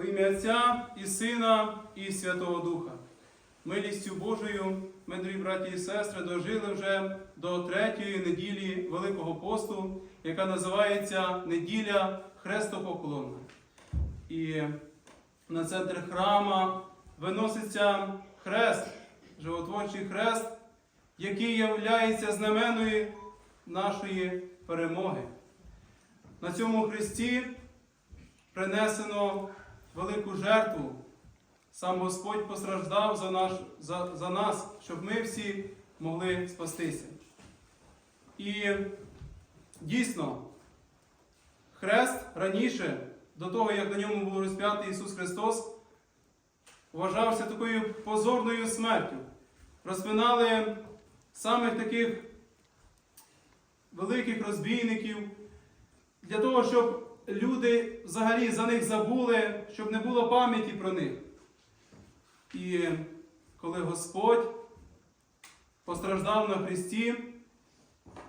Во ім'я Отця і Сина, і Святого Духа. Милістю Божою, ми, дорогі браті і сестри, дожили вже до третьої неділі Великого посту, яка називається неділя Хрестопоклонна. І на центр храма виноситься хрест, животворчий хрест, який являється знаменою нашої перемоги. На цьому хресті принесено велику жертву. Сам Господь постраждав за, наш, за, за нас, щоб ми всі могли спастися. І дійсно, хрест раніше, до того, як на ньому був розп'ятий Ісус Христос, вважався такою позорною смертю. Розпинали самих таких великих розбійників для того, щоб люди взагалі за них забули, щоб не було пам'яті про них. І коли Господь постраждав на Христі,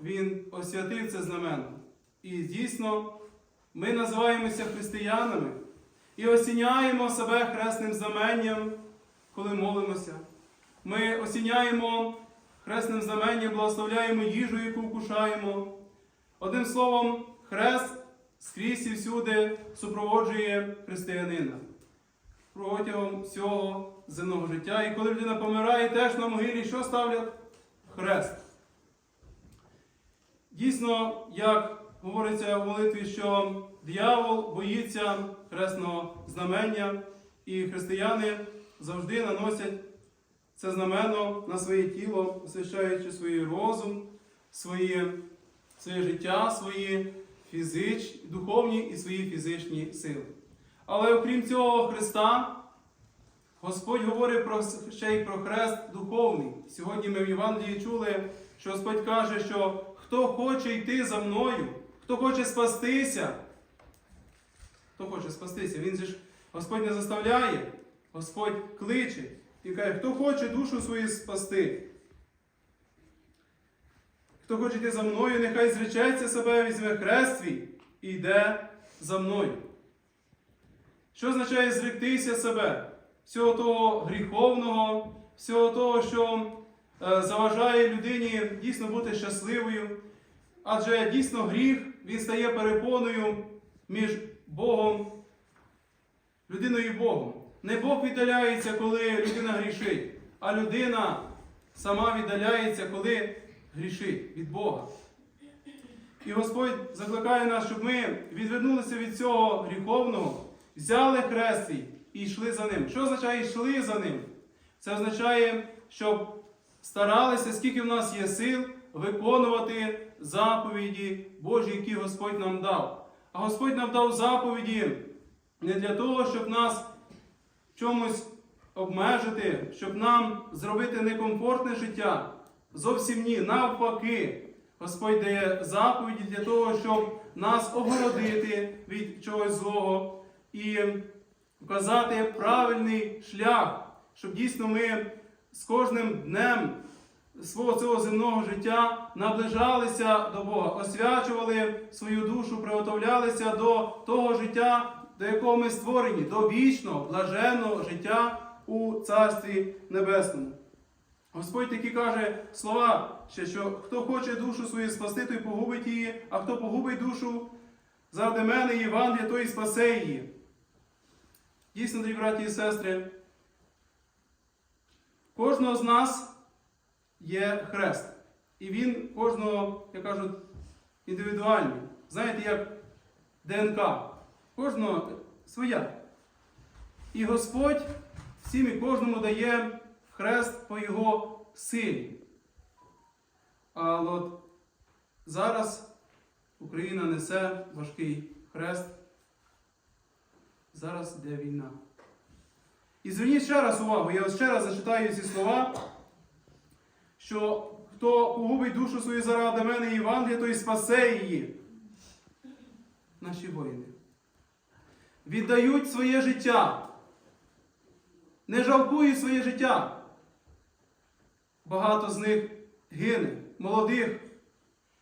Він освятив це знамено. І дійсно, ми називаємося християнами і осіняємо себе хресним знаменням, коли молимося. Ми осіняємо хресним знаменням, благословляємо їжу, яку вкушаємо. Одним словом, хрест скрізь і всюди супроводжує християнина протягом всього земного життя. І коли людина помирає, теж на могилі що ставлять? Хрест. Дійсно, як говориться в молитві, що диявол боїться хресного знамення, і християни завжди наносять це знамено на своє тіло, освящаючи свій розум, своє, своє життя, свої фізичні, духовні і свої фізичні сили. Але окрім цього Христа, Господь говорить про, ще й про хрест духовний. Сьогодні ми в Євангелії чули, що Господь каже, що хто хоче йти за мною, хто хоче спастися, хто хоче спастися, він же ж Господь не заставляє, Господь кличе і каже, хто хоче душу свою спасти. Хто хоче йти за мною, нехай зречеться себе, візьме хрест свій і йде за мною. Що означає зректися себе? Всього того гріховного, всього того, що е, заважає людині дійсно бути щасливою. Адже дійсно гріх він стає перепоною між Богом, людиною і Богом. Не Бог віддаляється, коли людина грішить, а людина сама віддаляється, коли грішить від Бога. І Господь закликає нас, щоб ми відвернулися від цього гріховного, взяли хрест і йшли за ним. Що означає йшли за ним? Це означає, щоб старалися, скільки в нас є сил, виконувати заповіді Божі, які Господь нам дав. А Господь нам дав заповіді не для того, щоб нас чомусь обмежити, щоб нам зробити некомфортне життя. Зовсім ні. Навпаки, Господь дає заповіді для того, щоб нас огородити від чогось злого і вказати правильний шлях, щоб дійсно ми з кожним днем свого цього земного життя наближалися до Бога, освячували свою душу, приготовлялися до того життя, до якого ми створені, до вічного, блаженного життя у Царстві Небесному. Господь таки каже слова, що хто хоче душу свою спасти, той погубить її, а хто погубить душу заради мене, Євангелія, той і спасе її. Дійсно, дорогі браті і сестри, кожного з нас є хрест. І він кожного, як кажуть, індивідуальний. Знаєте, як ДНК. Кожного своя. І Господь всім і кожному дає хрест по його силі. А от зараз Україна несе важкий хрест. Зараз йде війна. І зверніть ще раз увагу, я ще раз зачитаю ці слова, що хто погубить душу свою заради мене і Євангелія, то і спасе її. Наші воїни. Віддають своє життя. Не жалкують своє життя. Багато з них гине, молодих,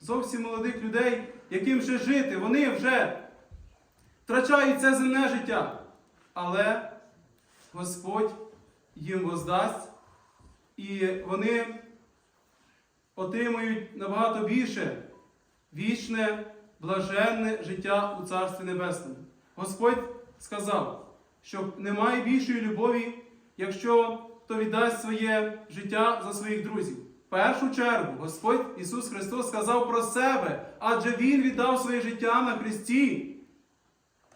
зовсім молодих людей, яким ще жити, вони вже втрачають це земне життя. але Господь їм воздасть, і вони отримують набагато більше вічне, блаженне життя у Царстві Небесному. Господь сказав, що немає більшої любові, якщо хто віддасть своє життя за своїх друзів. В першу чергу Господь Ісус Христос сказав про себе, адже Він віддав своє життя на Христі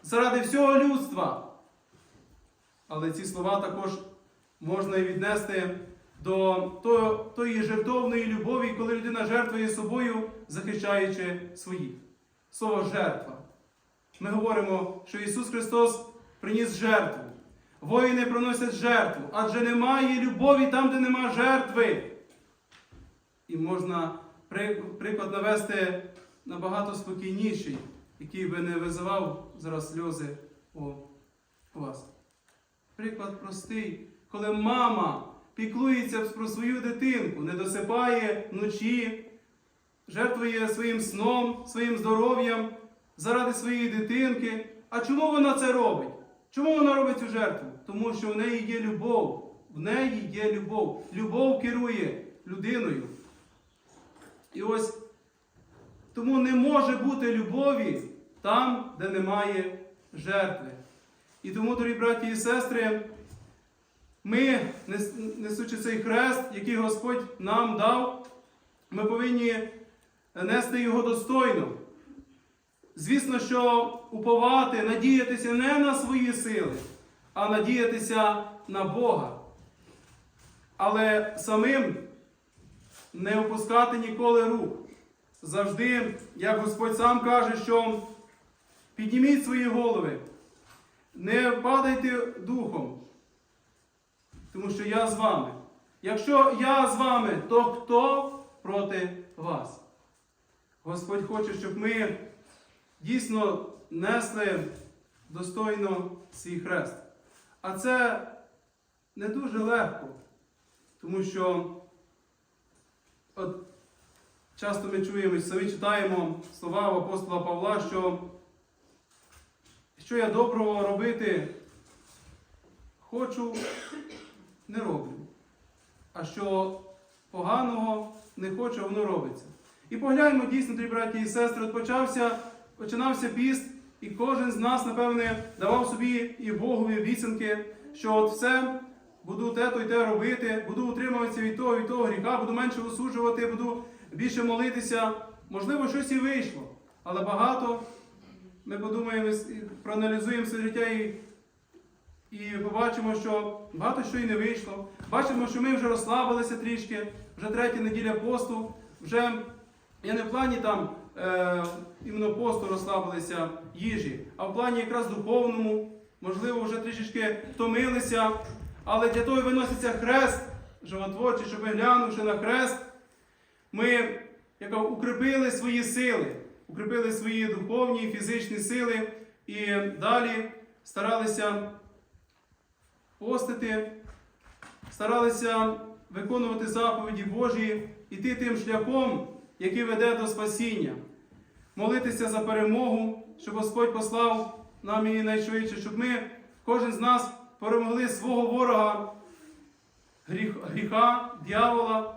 заради всього людства. Але ці слова також можна і віднести до тої жертовної любові, коли людина жертвує собою, захищаючи своїх. Слово жертва. Ми говоримо, що Ісус Христос приніс жертву. Воїни приносять жертву, адже немає любові там, де нема жертви. І можна приклад навести набагато спокійніший, який би не визивав зараз сльози у вас. Приклад простий, коли мама піклується про свою дитинку, не досипає вночі, жертвує своїм сном, своїм здоров'ям заради своєї дитинки. А чому вона це робить? Чому вона робить цю жертву? Тому що в неї є любов. В неї є любов. Любов керує людиною. І ось тому не може бути любові там, де немає жертви. І тому, дорогі браті і сестри, ми, несучи цей хрест, який Господь нам дав, ми повинні нести його достойно. Звісно, що уповати, надіятися не на свої сили, а надіятися на Бога. Але самим не опускати ніколи рук. Завжди, як Господь сам каже, що підніміть свої голови, не падайте духом, тому що я з вами. Якщо я з вами, то хто проти вас? Господь хоче, щоб ми дійсно несли достойно свій хрест. А це не дуже легко, тому що от часто ми чуємо самі читаємо слова апостола Павла, що що я доброго робити хочу, не роблю. А що поганого не хочу, воно робиться. І погляньмо дійсно, дорогі браті і сестри, от почався, починався піст, і кожен з нас, напевне, давав собі і Богові обіцянки, що от все буду те то й те робити, буду утримуватися від того, від того гріха, буду менше осуджувати, буду більше молитися. Можливо, щось і вийшло, але багато ми подумаємо, проаналізуємо своє життя і, і побачимо, що багато що і не вийшло. Бачимо, що ми вже розслабилися трішки, вже третя неділя посту, вже я не в плані там е, іменно посту розслабилися їжі, а в плані якраз духовному, можливо, вже трішечки втомилися, але для того і виноситься хрест животворчий, щоб глянувши на хрест, ми яка, укріпили свої сили, укріпили свої духовні і фізичні сили і далі старалися постити, старалися виконувати заповіді Божі, іти тим шляхом, який веде до спасіння, молитися за перемогу, щоб Господь послав нам її найшвидше, щоб ми, кожен з нас, перемогли свого ворога, гріха, дьявола.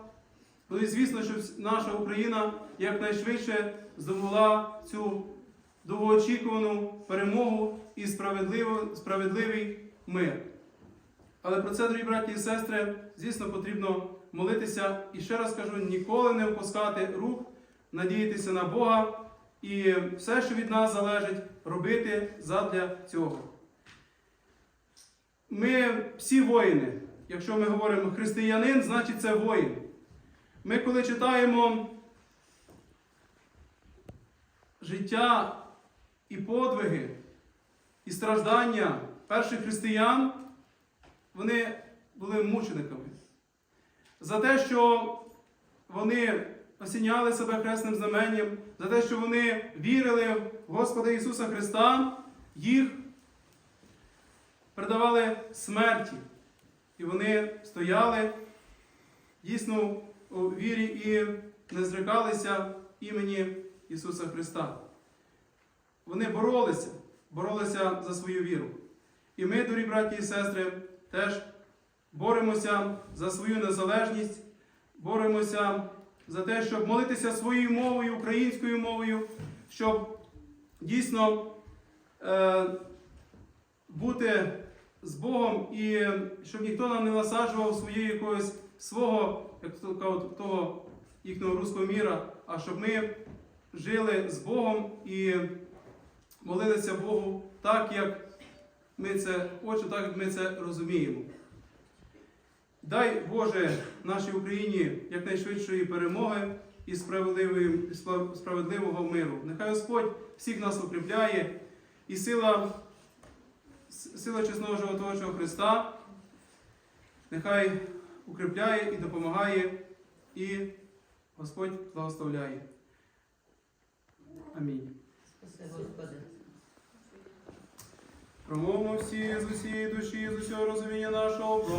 Ну і звісно, щоб наша Україна якнайшвидше здобула цю довгоочікувану перемогу і справедливий мир. Але про це, дорогі браті і сестри, звісно, потрібно молитися. І ще раз кажу, ніколи не опускати рук, надіятися на Бога і все, що від нас залежить, робити задля цього. Ми всі воїни. Якщо ми говоримо християнин, значить це воїн. Ми коли читаємо життя і подвиги, і страждання перших християн, вони були мучениками. За те, що вони осіняли себе хресним знаменням, за те, що вони вірили в Господа Ісуса Христа, їх передавали смерті. І вони стояли дійсно у вірі і не зрекалися імені Ісуса Христа. Вони боролися, боролися за свою віру. І ми, дорогі браті і сестри, теж боремося за свою незалежність, боремося за те, щоб молитися своєю мовою, українською мовою, щоб дійсно е, бути з Богом і щоб ніхто нам не насаджував своєї якогось свого, як того їхнього руського міра, а щоб ми жили з Богом і молилися Богу так, як ми це хочемо, так як ми це розуміємо. Дай Боже нашій Україні якнайшвидшої перемоги і справедливого миру. Нехай Господь всіх нас укріпляє і сила, сила чесного животворчого Христа нехай укріпляє і допомагає, і Господь благословляє. Амінь. Промовмо всі з усієї душі, з усього розуміння нашого.